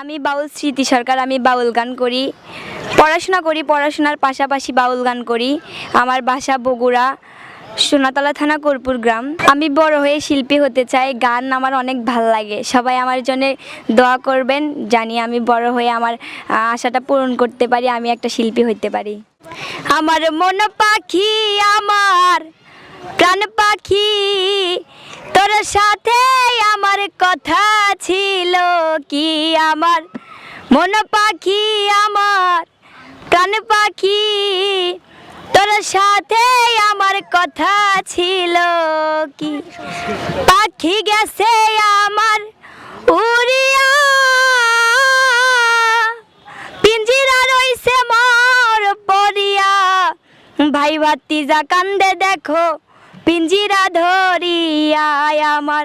আমি বাউল স্মৃতি সরকার, আমি বাউল গান করি। পড়াশোনা করি, পড়াশোনার পাশাপাশি বাউল গান করি। আমার বাসা বগুড়া, সোনাতলা থানা কর্পুর গ্রাম। আমি বড় হয়ে শিল্পী হতে চাই, গান আমার অনেক ভালো লাগে। সবাই আমার জন্য দোয়া করবেন, জানি আমি বড় হয়ে আমার আশাটা পূরণ করতে পারি, আমি একটা শিল্পী হতে পারি। আমার মন পাখি আমার, প্রাণ পাখি, তোর সাথে আমার কথা ছিল কি আমার? মন পাখি আমার কান পাখি। তোর সাথে আমার কথা ছিল কি? পাখি গেছে আমার উড়িয়া। পিঞ্জিরা পরিয়া ভাই ভাতিজা কান্দে দেখো, পিঞ্জিরা ধরিয়া আমার।